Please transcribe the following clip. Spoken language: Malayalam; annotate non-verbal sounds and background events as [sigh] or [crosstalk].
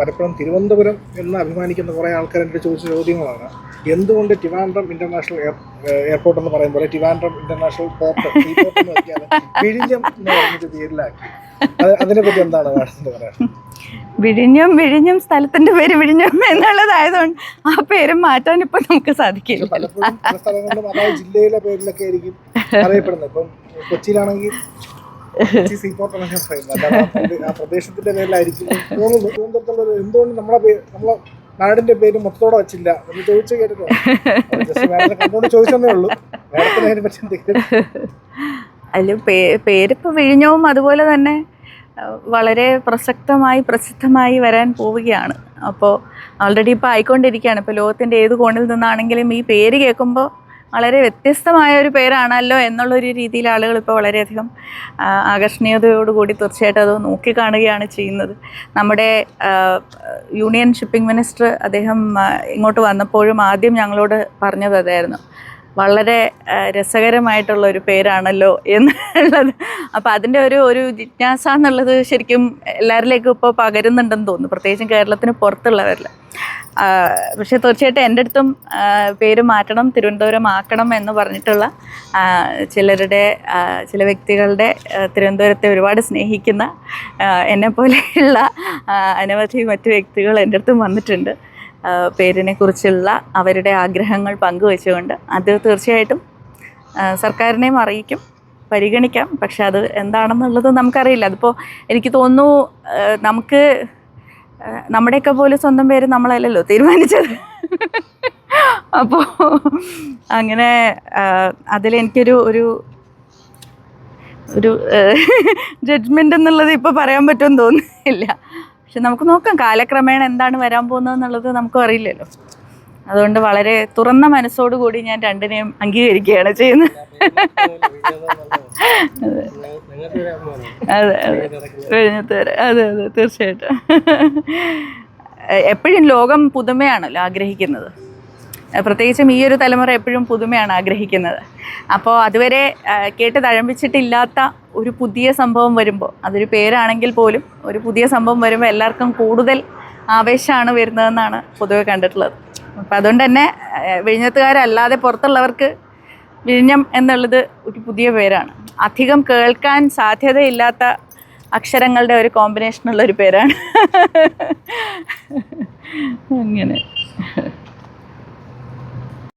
പലപ്പോഴും തിരുവനന്തപുരം എന്ന് അഭിമാനിക്കുന്ന കുറേ ആൾക്കാർ എന്റെ ചോദിച്ച ചോദ്യങ്ങളാണ്. എന്തുകൊണ്ട് ട്രിവാൻഡ്രം ഇന്റർനാഷണൽ എയർപോർട്ട് എന്ന് പറയുമ്പോൾ ട്രിവാൻഡ്രം ഇന്റർനാഷണൽ പോർട്ട് പോർട്ട് എന്ന് വെക്കാതെ വിഴിഞ്ഞം എന്ന് പേരിലാക്കി. അതിനെ അതിനെപ്പറ്റി എന്താണ് മാഡത്തിന് പറയാൻ വിഴിഞ്ഞം വിഴിഞ്ഞം സ്ഥലത്തിന്റെ പേര് വിഴിഞ്ഞം എന്നുള്ളതായതുകൊണ്ട് ആ പേര് മാറ്റാൻ ഇപ്പൊ നമുക്ക് സാധിക്കില്ല. പല സ്ഥലങ്ങളിലും അതായത് ജില്ലയിലെ പേരിലൊക്കെ ആയിരിക്കും അറിയപ്പെടുന്നത്. ഇപ്പം കൊച്ചിയിലാണെങ്കിൽ ആ പ്രദേശത്തിന്റെ പേരിലായിരിക്കും എന്തുകൊണ്ട് നമ്മളെ നമ്മളെ നാടിന്റെ പേര് മൊത്തത്തോടെ വെച്ചില്ല എന്ന് ചോദിച്ചു കേട്ടിട്ടുണ്ട്? ചോദിച്ചതേ ഉള്ളൂ. മാഡത്തിന് പറ്റി വിഴിഞ്ഞവും അതുപോലെ തന്നെ വളരെ പ്രസക്തമായി പ്രസിദ്ധമായി വരാൻ പോവുകയാണ്. അപ്പോൾ ഓൾറെഡി ഇപ്പോൾ ആയിക്കൊണ്ടിരിക്കുകയാണ്. ഇപ്പോൾ ലോകത്തിന്റെ ഏത് കോണിൽ നിന്നാണെങ്കിലും ഈ പേര് കേൾക്കുമ്പോൾ വളരെ വ്യത്യസ്തമായ ഒരു പേരാണല്ലോ എന്നുള്ളൊരു രീതിയിൽ ആളുകൾ ഇപ്പോൾ വളരെയധികം ആകർഷണീയതയോടുകൂടി തീർച്ചയായിട്ടും അത് നോക്കിക്കാണുകയാണ് ചെയ്യുന്നത്. നമ്മുടെ യൂണിയൻ ഷിപ്പിംഗ് മിനിസ്റ്റർ അദ്ദേഹം ഇങ്ങോട്ട് വന്നപ്പോഴും ആദ്യം ഞങ്ങളോട് പറഞ്ഞത് അതായിരുന്നു വളരെ രസകരമായിട്ടുള്ള ഒരു പേരാണല്ലോ എന്നുള്ളത്. അപ്പോൾ അതിന്റെ ഒരു ഒരു ജിജ്ഞാസ എന്നുള്ളത് ശരിക്കും എല്ലാവരിലേക്കും ഇപ്പോൾ പകരുന്നുണ്ടെന്ന് തോന്നുന്നു. പ്രത്യേകിച്ചും കേരളത്തിന് പുറത്തുള്ളവരിൽ. പക്ഷേ തീർച്ചയായിട്ടും എന്റെ അടുത്തും പേര് മാറ്റണം തിരുവനന്തപുരം ആക്കണം എന്ന് പറഞ്ഞിട്ടുള്ള ചിലരുടെ ചില വ്യക്തികളുടെ തിരുവനന്തപുരത്തെ ഒരുപാട് സ്നേഹിക്കുന്ന എന്നെ എന്നെപ്പോലെയുള്ള അനവധി മറ്റു വ്യക്തികൾ എന്റെ അടുത്തും വന്നിട്ടുണ്ട്. പേരിനെ കുറിച്ചുള്ള അവരുടെ ആഗ്രഹങ്ങൾ പങ്കുവെച്ചുകൊണ്ട് അത് തീർച്ചയായിട്ടും സർക്കാരിനെയും അറിയിക്കും പരിഗണിക്കാം. പക്ഷെ അത് എന്താണെന്നുള്ളത് നമുക്കറിയില്ല. അതിപ്പോൾ എനിക്ക് തോന്നുന്നു നമുക്ക് നമ്മുടെയൊക്കെ പോലെ സ്വന്തം പേര് നമ്മളല്ലല്ലോ തീരുമാനിച്ചത്. അപ്പോൾ അങ്ങനെ അതിലെനിക്കൊരു ഒരു ഒരു ജഡ്ജ്മെന്റ് എന്നുള്ളത് ഇപ്പോൾ പറയാൻ പറ്റുമെന്ന് തോന്നുന്നില്ല. പക്ഷെ നമുക്ക് നോക്കാം കാലക്രമേണ എന്താണ് വരാൻ പോകുന്നത് എന്നുള്ളത് നമുക്കും അറിയില്ലല്ലോ. അതുകൊണ്ട് വളരെ തുറന്ന മനസ്സോടുകൂടി ഞാൻ രണ്ടിനെയും അംഗീകരിക്കുകയാണ് ചെയ്യുന്നത്. അതെ അതെ. അതെ അതെ തീർച്ചയായിട്ടും. എപ്പോഴും ലോകം പുതുമയാണല്ലോ ആഗ്രഹിക്കുന്നത്. പ്രത്യേകിച്ചും ഈ ഒരു തലമുറ എപ്പോഴും പുതുമയാണ് ആഗ്രഹിക്കുന്നത്. അപ്പോൾ അതുവരെ കേട്ട് തഴമ്പിച്ചിട്ടില്ലാത്ത ഒരു പുതിയ സംഭവം വരുമ്പോൾ അതൊരു പേരാണെങ്കിൽ പോലും ഒരു പുതിയ സംഭവം വരുമ്പോൾ എല്ലാവർക്കും കൂടുതൽ ആവേശമാണ് വരുന്നതെന്നാണ് പൊതുവെ കണ്ടിട്ടുള്ളത്. അപ്പം അതുകൊണ്ട് തന്നെ വിഴിഞ്ഞത്തുകാരല്ലാതെ പുറത്തുള്ളവർക്ക് വിഴിഞ്ഞം എന്നുള്ളത് ഒരു പുതിയ പേരാണ്. അധികം കേൾക്കാൻ സാധ്യതയില്ലാത്ത അക്ഷരങ്ങളുടെ ഒരു കോമ്പിനേഷനുള്ള ഒരു പേരാണ്. [laughs] അങ്ങനെ.